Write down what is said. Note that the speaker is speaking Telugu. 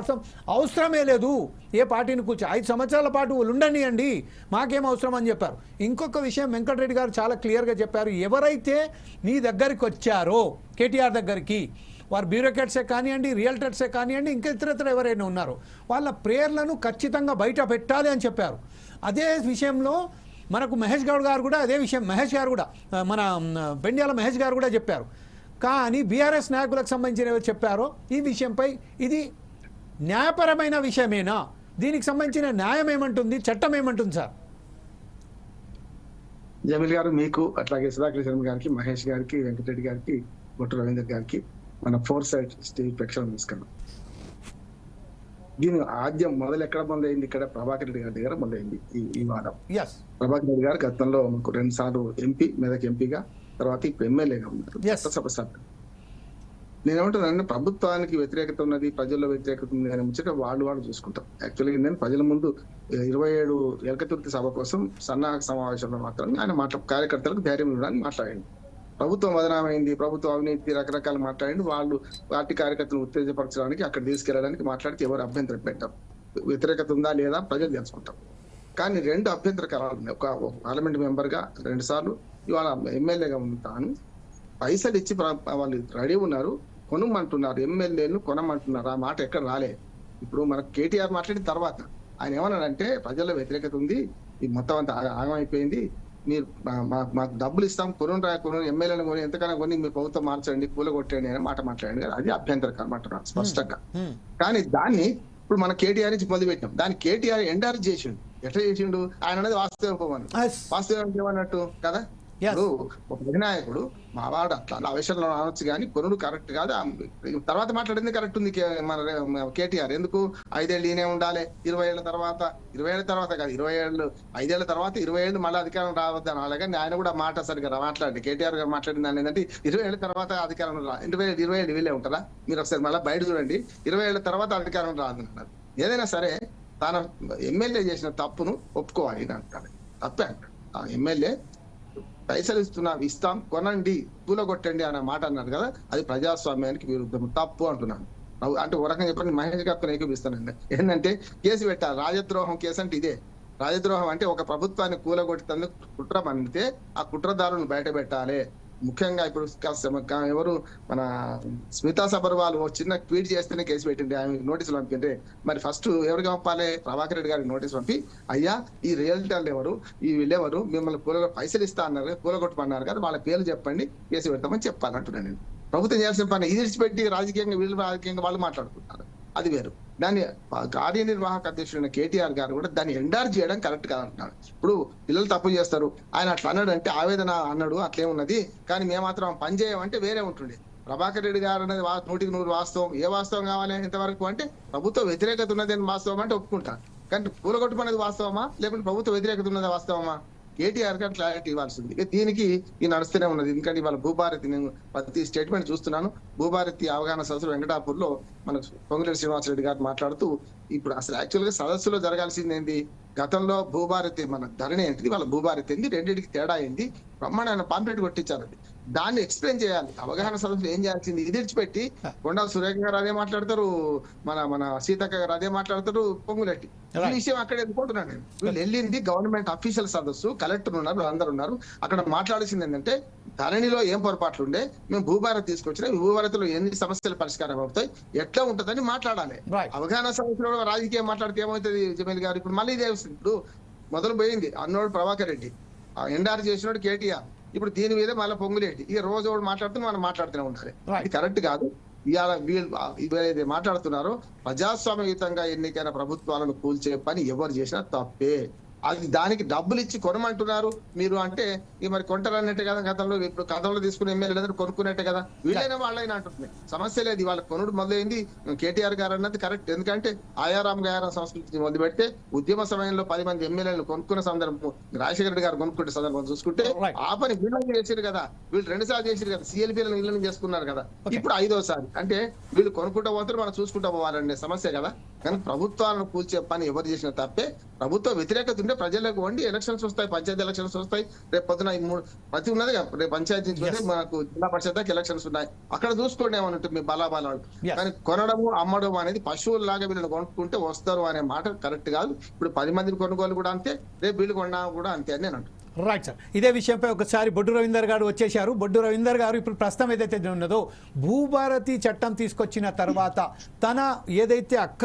అసలు అవసరమే లేదు. ఏ పార్టీని కూర్చో ఐదు సంవత్సరాల పాటు వాళ్ళు ఉండనియండి. మాకేం అవసరం అని చెప్పారు. ఇంకొక విషయం వెంకటరెడ్డి గారు చాలా క్లియర్గా చెప్పారు. ఎవరైతే నీ దగ్గరికి వచ్చారో కేటీఆర్ దగ్గరికి వారు బ్యూరోక్రాట్సే కానివ్వండి రియల్టర్సే కానివ్వండి ఇంకా ఇతరత్ర ఎవరైనా ఉన్నారో వాళ్ళ ప్రేయర్లను ఖచ్చితంగా బయట పెట్టాలి అని చెప్పారు. అదే విషయంలో మనకు మహేష్ గౌడ్ గారు కూడా అదే విషయం మహేష్ గారు కూడా మన బెండ్యాల మహేష్ గారు కూడా చెప్పారు. కానీ బీఆర్ఎస్ నాయకులకు సంబంధించిన ఎవరు చెప్పారో ఈ విషయంపై ఇది న్యాయపరమైన విషయమేనా? దీనికి సంబంధించిన న్యాయం ఏమంటుంది? చట్టం ఏమంటుంది సార్? జమీల్ గారు మీకు అట్లాగే సుధాకర్ శర్మ గారికి మహేష్ గారికి వెంకటరెడ్డి గారికి బొట్టు రవీందర్ గారికి మన ఫోర్ సైడ్ స్టేజ్ ప్రేక్షకులు తీసుకున్నాం దీని ఆద్యం మొదలు ఎక్కడ మొదలైంది? ఇక్కడ ప్రభాకర్ రెడ్డి గారి దగ్గర మొదలైంది ఈ ఈ ఎస్ ప్రభాకర్ రెడ్డి గారు గతంలో రెండు సార్లు ఎంపీ మెదక్ ఎంపీగా తర్వాత ఇప్పుడు ఎమ్మెల్యేగా ఉన్నారు. చట్టసభ సభ్యులు నేనేమంటున్నాను ప్రభుత్వానికి వ్యతిరేకత ఉన్నది ప్రజల్లో వ్యతిరేకత ఉంది అని ముచ్చట వాళ్ళు వాళ్ళు చూసుకుంటారు యాక్చువల్గా నేను ప్రజల ముందు ఇరవై ఏడు ఏకతుర్తి సభ కోసం సన్నాహక సమావేశంలో మాత్రం ఆయన మాట్లా కార్యకర్తలకు ధైర్యం ఇవ్వడానికి మాట్లాడండి. ప్రభుత్వం వదనమైంది ప్రభుత్వం అవినీతి రకరకాలు మాట్లాడి వాళ్ళు పార్టీ కార్యకర్తలను ఉత్తేజపరచడానికి అక్కడ తీసుకెళ్ళడానికి మాట్లాడితే ఎవరు అభ్యంతరం పెట్టాం వ్యతిరేకత ఉందా లేదా ప్రజలు తెలుసుకుంటాం కానీ రెండు అభ్యంతరకరాలు ఉన్నాయి. ఒక పార్లమెంట్ మెంబర్గా రెండు సార్లు ఇవాళ ఎమ్మెల్యేగా ఉంటాను పైసలు ఇచ్చి వాళ్ళు రెడీ ఉన్నారు. కొనమంటున్నారు ఎమ్మెల్యేలు కొనమంటున్నారు. ఆ మాట ఎక్కడ రాలే ఇప్పుడు మనకు కేటీఆర్ మాట్లాడిన తర్వాత ఆయన ఏమన్నాడంటే ప్రజల్లో వ్యతిరేకత ఉంది ఈ మొత్తం అంతా ఆగ- ఆగమైపోయింది. మీరు మాకు డబ్బులు ఇస్తాం కొను రా కొను ఎమ్మెల్యేలు కొని ఎంతకైనా కొని మీ ప్రభుత్వం మార్చండి కూల కొట్టండి అని మాట మాట్లాడండి. కదా అది అభ్యంతరకరం అంటున్నాను స్పష్టంగా. కానీ దాన్ని ఇప్పుడు మన కేటీఆర్ నుంచి మొదలుపెట్టాం దాన్ని కేటీఆర్ ఎండార్ చేసిండు. ఎట్లా చేసిండు? ఆయన అనేది వాస్తవం. వాస్తవం ఏమన్నట్టు కదా. ఇప్పుడు ఒక అధినాయకుడు మా వాడు అట్లా అలా ఆవేశంలో అనొచ్చు కానీ కొనుడు కరెక్ట్ కాదు. తర్వాత మాట్లాడింది కరెక్ట్ ఉంది మన కేటీఆర్. ఎందుకు? ఐదేళ్ళు ఈయనే ఉండాలి. ఇరవై ఏళ్ళ తర్వాత ఇరవై ఏళ్ళ తర్వాత కాదు ఇరవై ఏళ్ళు ఐదేళ్ళ తర్వాత ఇరవై ఏళ్ళు మళ్ళీ అధికారం రావద్దు అని అలాగే ఆయన కూడా మాట సరిగ్గా రా- మాట్లాడండి. కేటీఆర్ గారు మాట్లాడిన దాని ఏంటంటే ఇరవై ఏళ్ళ తర్వాత అధికారం రా ఇరవై ఇరవై ఏళ్ళు వీళ్ళే ఉంటారా? మీరు ఒకసారి మళ్ళీ బయట చూడండి. ఇరవై ఏళ్ళ తర్వాత అధికారం రాదు అన్నారు ఏదైనా సరే తన ఎమ్మెల్యే చేసిన తప్పును ఒప్పుకోవాలి అంటాడు. తప్పే అంటాడు. ఆ ఎమ్మెల్యే పైసలు ఇస్తున్నాం ఇస్తాం కొనండి కూలగొట్టండి అనే మాట అన్నారు కదా అది ప్రజాస్వామ్యానికి విరుద్ధం తప్పు అంటున్నాను అంటే ఒక రకంగా చెప్పండి మహేష్ గారితో ఏకీపిస్తానండి ఏంటంటే కేసు పెట్టాలి రాజద్రోహం కేసు అంటే ఇదే. రాజద్రోహం అంటే ఒక ప్రభుత్వాన్ని కూలగొట్టేందుకు కుట్ర పండితే ఆ కుట్రదారులను బయట పెట్టాలి. ముఖ్యంగా ఇప్పుడు ఎవరు? మన స్మితా సబర్వాల్ చిన్న ట్వీట్ చేస్తేనే కేసు పెట్టింది. ఆమె నోటీసులు పంపింటే మరి ఫస్ట్ ఎవరికి పంపాలి ప్రభాకర్ రెడ్డి గారికి నోటీస్ పంపి అయ్యా ఈ రియల్టర్లు ఎవరు? ఈ వీళ్ళెవరు? మిమ్మల్ని పూల పైసలు ఇస్తా అన్నారు కూలగొట్టమన్నారు కదా వాళ్ళ పేర్లు చెప్పండి కేసు పెడతామని చెప్పాలంటున్నాను నేను. ప్రభుత్వం చేయాల్సిన పని ఇది విడిచిపెట్టి రాజకీయంగా వీళ్ళు రాజకీయంగా వాళ్ళు మాట్లాడుకుంటున్నారు. అది వేరు. దాన్ని కార్యనిర్వాహక అధ్యక్షుడైన కేటీఆర్ గారు కూడా దాన్ని ఎండార్ చేయడం కరెక్ట్ కాదంటున్నాడు ఇప్పుడు పిల్లలు తప్పు చేస్తారు. ఆయన అట్లా అన్నాడు అంటే ఆవేదన అన్నాడు అట్లే ఉన్నది కానీ మేము మాత్రం పని చేయమంటే వేరే ఉంటుండే. ప్రభాకర్ రెడ్డి గారు అనేది నూటికి నూరు వాస్తవం. ఏ వాస్తవం కావాలి ఇంతవరకు అంటే ప్రభుత్వ వ్యతిరేకత ఉన్నది అని వాస్తవం అంటే ఒప్పుకుంటాను కానీ కూలగొట్టుకున్నది వాస్తవమా? లేకుంటే ప్రభుత్వ వ్యతిరేకత ఉన్నది వాస్తవమా? కేటీఆర్ గారు క్లారిటీ ఇవ్వాల్సింది. ఇక దీనికి ఈ నడుస్తూనే ఉన్నది. ఎందుకంటే ఇవాళ భూభారతి నేను ప్రతి స్టేట్మెంట్ చూస్తున్నాను. భూభారతి అవగాహన సదస్సు వెంకటాపూర్లో మన పొంగులేటి శ్రీనివాసరెడ్డి గారు మాట్లాడుతూ ఇప్పుడు అసలు యాక్చువల్గా సదస్సులో జరగాల్సింది ఏంది గతంలో భూభారతి మన ధరణి ఏంటిది? వాళ్ళ భూభారతి ఏంది? రెండింటికి తేడా ఏంది? బ్రహ్మాండ పాంప్లెట్ కొట్టించారు అది దాన్ని ఎక్స్ప్లెయిన్ చేయాలి. అవగాహన సదస్సులో ఏం చేయాల్సింది? ఇది విడిచిపెట్టి కొండా సురేఖ గారు అదే మాట్లాడతారు మన మన సీతక్క గారు అదే మాట్లాడతారు పొంగులెట్టి ఈ. విషయం అక్కడ ఎందుకుంటున్నాను నేను. వీళ్ళు వెళ్ళింది గవర్నమెంట్ అఫీషియల్ సదస్సు కలెక్టర్ ఉన్నారు అందరు ఉన్నారు. అక్కడ మాట్లాడాల్సింది ఏంటంటే ధరణిలో ఏం పొరపాట్లు ఉండే? మేము భూభారత్ తీసుకొచ్చినా భూభారతిలో ఎన్ని సమస్యలు పరిష్కారం అవుతాయి? ఎట్లా ఉంటుందని మాట్లాడాలి. అవగాహన సమస్యలో రాజకీయం మాట్లాడితే ఏమవుతుంది జమీల్ గారు? ఇప్పుడు మళ్ళీ ఇదే వస్తుంది. ఇప్పుడు మొదలు పోయింది. అన్నోడు ప్రభాకర్ రెడ్డి. ఎన్ఆర్ చేసినోడు కేటీఆర్. ఇప్పుడు దీని మీద మళ్ళీ పొంగులేటి. ఇక రోజు ఒకడు మాట్లాడుతూ మనం మాట్లాడుతూనే ఉండాలి. ఇది కరెక్ట్ కాదు. ఇవాళ వీళ్ళు మాట్లాడుతున్నారో ప్రజాస్వామ్యయుతంగా ఎన్నికైన ప్రభుత్వాలను కూల్చే పని ఎవరు చేసినా తప్పే. అది దానికి డబ్బులు ఇచ్చి కొనమంటున్నారు. మీరు అంటే ఇక మరి కొంటారన్నట్టే కదా గతంలో ఇప్పుడు గతంలో తీసుకునే ఎమ్మెల్యేలు కొనుక్కున్నట్టే కదా. వీళ్ళైనా వాళ్ళైనా అంటున్నాయి. సమస్య లేదు. వాళ్ళ కొనుడు మొదలైంది. కేటీఆర్ గారు అన్నది కరెక్ట్. ఎందుకంటే ఆయారాం గాయారం సంస్కృతి మొదలు పెడితే ఉద్యమ సమయంలో పది మంది ఎమ్మెల్యేలు కొనుక్కున్న సందర్భం రాజశేఖర రెడ్డి గారు కొనుక్కుంటే సందర్భం చూసుకుంటే. ఆ పని వీళ్ళని చేసారు కదా. వీళ్ళు రెండు సార్లు చేసారు కదా. సిఎల్పీలను వీళ్ళని చేసుకున్నారు కదా. ఇప్పుడు ఐదోసారి. అంటే వీళ్ళు కొనుక్కుంటా పోతారు మనం చూసుకుంటా పోవాలనే సమస్య కదా. కానీ ప్రభుత్వాలను కూల్చే పని ఎవరు చేసిన తప్పే. ప్రభుత్వ వ్యతిరేకత ఉంటే ప్రజలకు వండి ఎలక్షన్స్ వస్తాయి పంచాయతీ ఎలక్షన్స్ వస్తాయి. రేపు పొద్దున ఈ మూడు ప్రతి ఉన్నది కదా, రేపు పంచాయతీ నుంచి మనకు జిల్లా పరిషత్ దాకా ఎలక్షన్స్ ఉన్నాయి. అక్కడ చూసుకోండి ఏమని ఉంటుంది మీ బలాబలాలు. Yes. కానీ కొనడము అమ్మడం అనేది పశువుల్లాగా వీళ్ళని కొనుక్కుంటే వస్తారు అనే మాట కరెక్ట్ కాదు. ఇప్పుడు పది మందిని కొనుగోలు కూడా అంతే రేపు వీళ్ళు కొన్నా కూడా అంతే అని నేను అంటున్నాను రైట్ సార్ ఇదే విషయంపై ఒకసారి బొడ్డు రవీందర్ గారు వచ్చేశారు. బొడ్డు రవీందర్ గారు ఇప్పుడు ప్రస్తుతం ఏదైతే ఉన్నదో భూభారతి చట్టం తీసుకొచ్చిన తర్వాత తన ఏదైతే అక్క